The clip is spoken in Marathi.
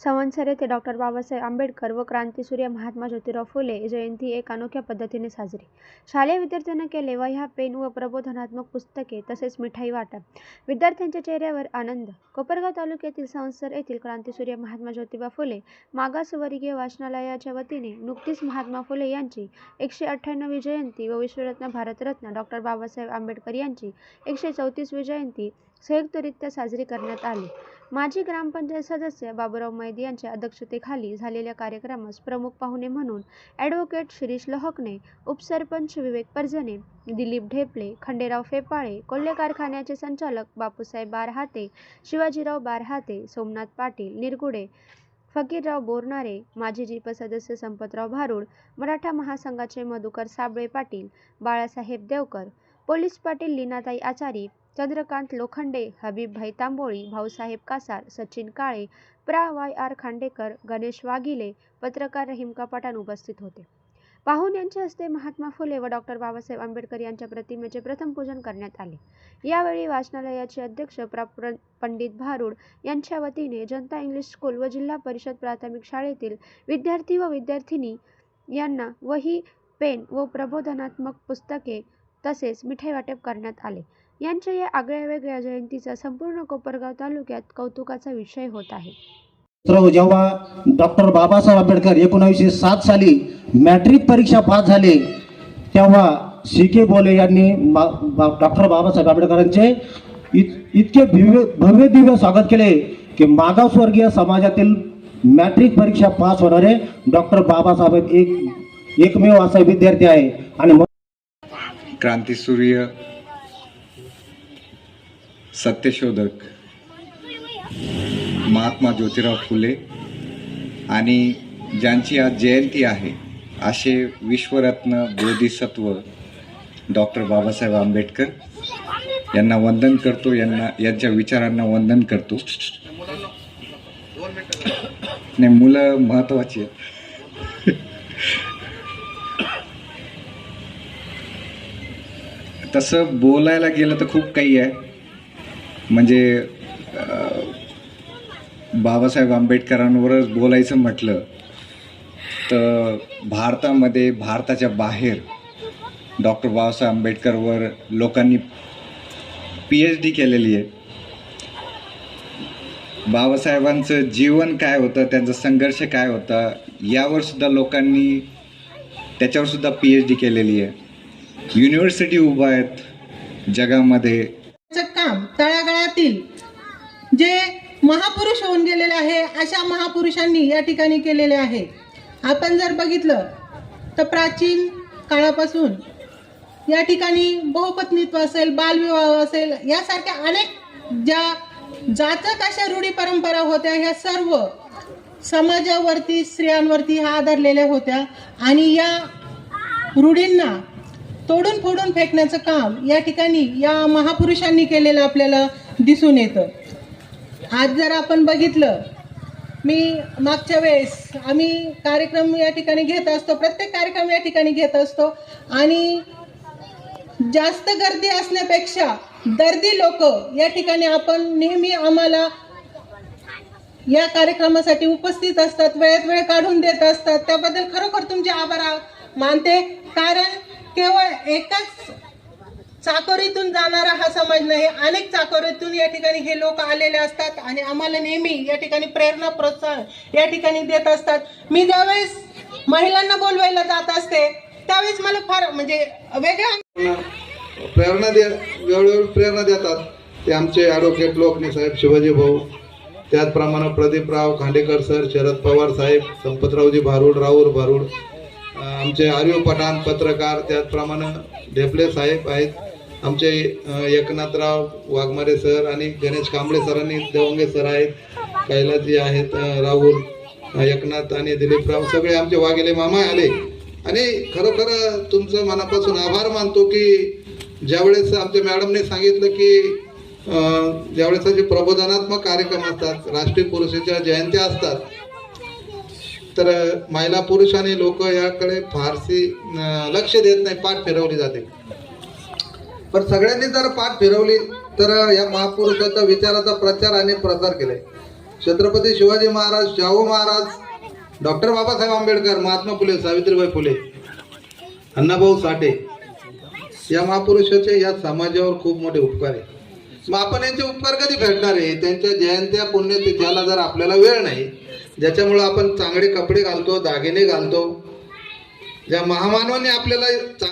संवत्सर येथे डॉक्टर बाबासाहेब आंबेडकर व क्रांतीसूर्य महात्मा ज्योतिराव फुले जयंती एक अनोख्या पद्धतीने साजरी. शालेय विद्यार्थ्यांना केले वह्या पेन व प्रबोधनात्मक पुस्तके तसेच मिठाई वाटप विद्यार्थ्यांच्या चेहऱ्यावर आनंद. कोपरगाव तालुक्यातील संवत्सर येथील क्रांतीसूर्य महात्मा ज्योतिबा फुले मागासवर्गीय वाचनालयाच्या वतीने नुकतीच महात्मा फुले यांची एकशे अठ्ठ्याण्णवी जयंती व विश्वरत्न भारतरत्न डॉक्टर बाबासाहेब आंबेडकर यांची एकशे चौतीसवी जयंती संयुक्तरित्या साजरी करण्यात आली. माजी ग्रामपंचायत सदस्य बाबूराव मैदी यांच्या अध्यक्षतेखाली झालेल्या कार्यक्रमास प्रमुख पाहुणे म्हणून ॲडव्होकेट शिरीष लहकने उपसरपंच विवेक परजणे दिलीप ढेपले खंडेराव फेपाळे कोल्हे कारखान्याचे संचालक बापूसाहेब बारहाते शिवाजीराव बारहाते सोमनाथ पाटील निरगुडे फकीरराव बोरनारे माजी जिप सदस्य संपतराव भारुड मराठा महासंघाचे मधुकर साबळे पाटील बाळासाहेब देवकर पोलीस पाटील लीनाताई आचारी चंद्रकांत लोखंडे हबीबभाई तांबोळी भाऊसाहेब कासार सचिन काळे प्रा. वाय. आर. खांडेकर गणेश वाघिले पत्रकार रहीमका पठाण उपस्थित होते. पाहुण यांच्या हस्ते महात्मा फुले व डॉक्टर बाबासाहेब आंबेडकर यांच्या प्रतिमेचे प्रथम पूजन करण्यात आले. यावेळी वाचनालयाचे अध्यक्ष प्रा. प्र- पंडित भारुड यांच्या वतीने जनता इंग्लिश स्कूल व जिल्हा परिषद प्राथमिक शाळेतील विद्यार्थी व विद्यार्थिनी यांना वही पेन व प्रबोधनात्मक पुस्तके तसेच मिठाई वाटप करण्यात आले. यांच्या या आगळ्या वेगळ्या जयंतीचा संपूर्ण कोपरगाव तालुक्यात कौतुकाचा विषय होत आहे. जेव्हा डॉक्टर बाबासाहेब आंबेडकर एकोणीसशे सात साली मॅट्रिक परीक्षा पास झाले तेव्हा सी के बोले यांनी डॉक्टर बाबासाहेब आंबेडकरांचे इत- इतके भव्य भव्य दिव्य स्वागत केले की मागासवर्गीय समाजातील मॅट्रिक परीक्षा पास होणारे डॉक्टर बाबासाहेब एक एकमेव असा विद्यार्थी आहे. आणि म्हणून क्रांतीसूर्य सत्यशोधक महात्मा ज्योतिराव फुले आणि ज्यांची आज जयंती आहे असे विश्वरत्न बोधिसत्व डॉक्टर बाबासाहेब आंबेडकर यांना वंदन करतो यांना यांच्या विचारांना वंदन करतो. नाही मुलं महत्वाची आहेत. तसं बोलायला गेलं तर खूप काही आहे. म्हणजे बाबासाहेब आंबेडकरांवरच बोलायचं म्हटलं तर भारतामध्ये भारताच्या बाहेर डॉक्टर बाबासाहेब आंबेडकरवर लोकांनी पी एच डी केलेली आहे. बाबासाहेबांचं जीवन काय होतं त्यांचा संघर्ष काय होता यावर सुद्धा लोकांनी त्याच्यावर सुद्धा पी एच डी केलेली आहे. युनिव्हर्सिटी उभा आहेत जगामध्ये. महापुरुष होऊन गेलेले आहे अशा महापुरुषांनी या ठिकाणी केलेले आहे. आपण जर बघितलं तर प्राचीन काळापासून या ठिकाणी बहुपत्नीत्व असेल बालविवाह असेल यासारख्या अनेक ज्या जाचक अशा रूढी परंपरा होत्या ह्या सर्व समाजावरती स्त्रियांवरती ह्या आधारलेल्या होत्या. आणि या रूढींना तोडून फोडून फेकण्याचं काम या ठिकाणी या महापुरुषांनी केलेलं आपल्याला दिसून येतं. आज जर आपण बघितलं मी मागच्या वेळेस आम्ही कार्यक्रम या ठिकाणी घेत असतो प्रत्येक कार्यक्रम या ठिकाणी घेत असतो. आणि जास्त गर्दी असण्यापेक्षा दर्दी लोक या ठिकाणी आपण नेहमी आम्हाला या कार्यक्रमासाठी उपस्थित असतात वेळेत वेळ काढून देत असतात. त्याबद्दल खरोखर तुमचे आभार मानते. कारण केवळ एकाच चाकोरीतून जाणारा हा समाज नाही. अनेक चाकोरीतून या ठिकाणी हे लोक आलेले असतात आणि आम्हाला नेहमी या ठिकाणी प्रेरणा प्रोत्साहन या ठिकाणी देत असतात. मी ज्यावेळेस महिलांना बोलवायला जात असते त्यावेळेस मला फार म्हणजे वेगळ्या प्रेरणा दे वेळोवेळी प्रेरणा देतात. ते आमचे ॲडव्होकेट लोकने साहेब शिवाजी भाऊ त्याचप्रमाणे प्रदीपराव खांडेकर सर शरद पवार साहेब संपतरावजी भारूड राऊर भारूड आमचे आर्य पठाण पत्रकार त्याचप्रमाणे ढेपले साहेब आहेत. आमचे एकनाथराव वाघमारे सर आणि गणेश कांबळे सरांनी देवंगे सर आहेत कैलाजी आहेत राहुल एकनाथ आणि दिलीपराव सगळे आमचे वाघेले मामा आले. आणि खरोखर तुमचं मनापासून आभार मानतो की ज्यावेळेस आमच्या मॅडमने सांगितलं की ज्यावेळेस असे प्रबोधनात्मक कार्यक्रम असतात राष्ट्रीय पुरुषाच्या जयंत्या असतात तर महिला पुरुष आणि लोक याकडे फारशी लक्ष देत नाही पाठ फिरवली जाते. पण सगळ्यांनी जर पाठ फिरवली तर या महापुरुषाच्या विचाराचा प्रचार आणि प्रसार केलाय. छत्रपती शिवाजी महाराज शाहू महाराज डॉक्टर बाबासाहेब आंबेडकर महात्मा फुले सावित्रीबाई फुले अण्णाभाऊ साठे या महापुरुषाचे या समाजावर खूप मोठे उपकार आहे मग आपण यांचे उपकार कधी फेडणार आहे? त्यांच्या जयंत्या पुण्यतिथ्याला जर आपल्याला वेळ नाही ज्याच्यामुळे आपण चांगले कपडे घालतो दागिने घालतो ज्या महामानवाने आपल्याला